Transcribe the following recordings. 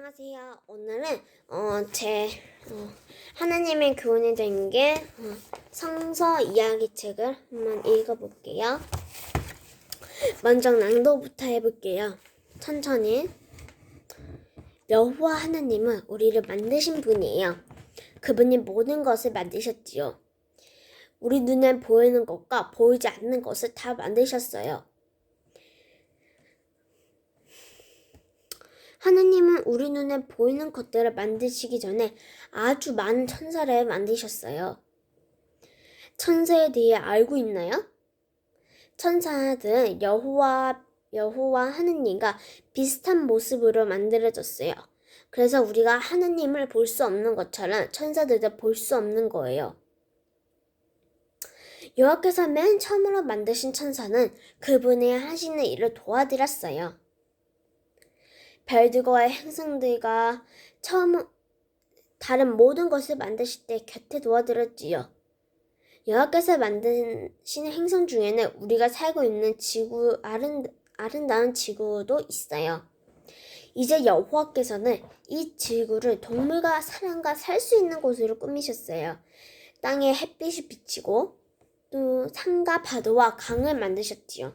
안녕하세요. 오늘은 어, 제 어, 하나님의 교훈이 된 게 어, 성서 이야기 책을 한번 읽어볼게요. 먼저 낭독부터 해볼게요. 천천히. 여호와 하나님은 우리를 만드신 분이에요. 그분이 모든 것을 만드셨지요. 우리 눈에 보이는 것과 보이지 않는 것을 다 만드셨어요. 하느님은 우리 눈에 보이는 것들을 만드시기 전에 아주 많은 천사를 만드셨어요. 천사에 대해 알고 있나요? 천사들은 여호와 여호와 하느님과 비슷한 모습으로 만들어졌어요. 그래서 우리가 하느님을 볼 수 없는 것처럼 천사들도 볼 수 없는 거예요. 여호와께서 맨 처음으로 만드신 천사는 그분의 하시는 일을 도와드렸어요. 별들과의 행성들과 처음 다른 모든 것을 만드실 때 곁에 도와드렸지요. 여호와께서 만드신 행성 중에는 우리가 살고 있는 지구 아름, 아름다운 지구도 있어요. 이제 여호와께서는 이 지구를 동물과 사람과 살 수 있는 곳으로 꾸미셨어요. 땅에 햇빛이 비치고 또 산과 파도와 강을 만드셨지요.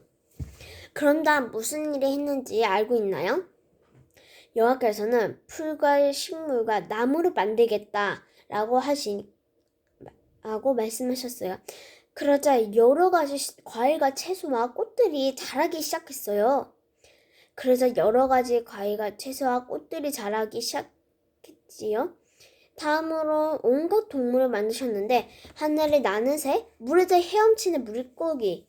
그럼 다음 무슨 일을 했는지 알고 있나요? 여호와께서는 풀과 식물과 나무를 만들겠다라고 하신 라고 말씀하셨어요. 그러자 여러 가지 과일과 채소와 꽃들이 자라기 시작했어요. 그래서 여러 가지 과일과 채소와 꽃들이 자라기 시작했지요. 다음으로 온갖 동물을 만드셨는데 하늘에 나는 새, 물에서 헤엄치는 물고기,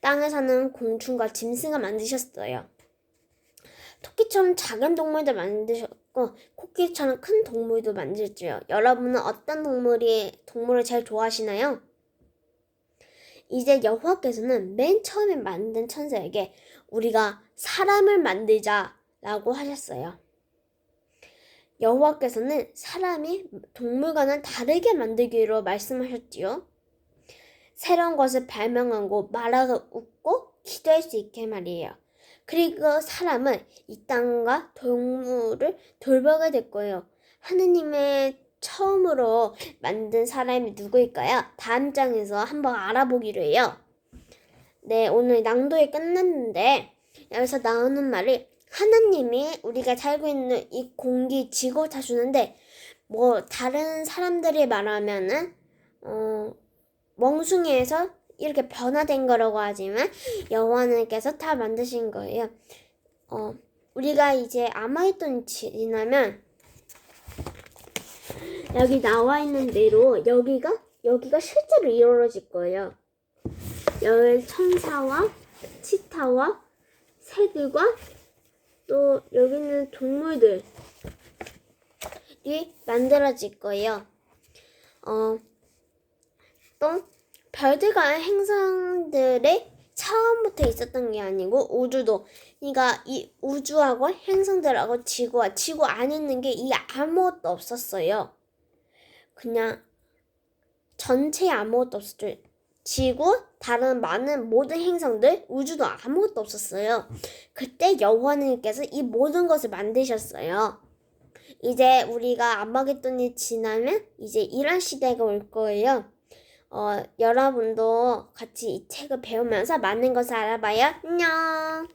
땅에 사는 곤충과 짐승을 만드셨어요. 토끼처럼 작은 동물도 만드셨고 코끼리처럼 큰 동물도 만들죠. 여러분은 어떤 동물이 동물을 제일 좋아하시나요? 이제 여호와께서는 맨 처음에 만든 천사에게 우리가 사람을 만들자라고 하셨어요. 여호와께서는 사람이 동물과는 다르게 만들기로 말씀하셨지요. 새로운 것을 발명하고 말하고 웃고 기도할 수 있게 말이에요. 그리고 사람은 이 땅과 동물을 돌보게 될 거예요. 하느님의 처음으로 만든 사람이 누구일까요? 다음 장에서 한번 알아보기로 해요. 네, 오늘 낭독이 끝났는데 여기서 나오는 말이 하나님이 우리가 살고 있는 이 공기, 지구 다 주는데 뭐 다른 사람들이 말하면은 어 멍숭이에서 이렇게 변화된 거라고 하지만 여호와님께서 다 만드신 거예요. 어, 우리가 이제 아마이돈 지나면 여기 나와 있는 대로 여기가 여기가 실제로 이루어질 거예요. 여기 천사와 치타와 새들과 또 여기 있는 동물들이 만들어질 거예요. 어, 또 별들과 행성들의 처음부터 있었던 게 아니고 우주도 그러니까 이 우주하고 행성들하고 지구와 지구 안에 있는 게 이 아무것도 없었어요. 그냥 전체 아무것도 없었죠. 지구, 다른 많은 모든 행성들, 우주도 아무것도 없었어요. 그때 여호와님께서 이 모든 것을 만드셨어요. 이제 우리가 아마겟돈이 지나면 이제 이런 시대가 올 거예요. 어, 여러분도 같이 이 책을 배우면서 많은 것을 알아봐요. 안녕!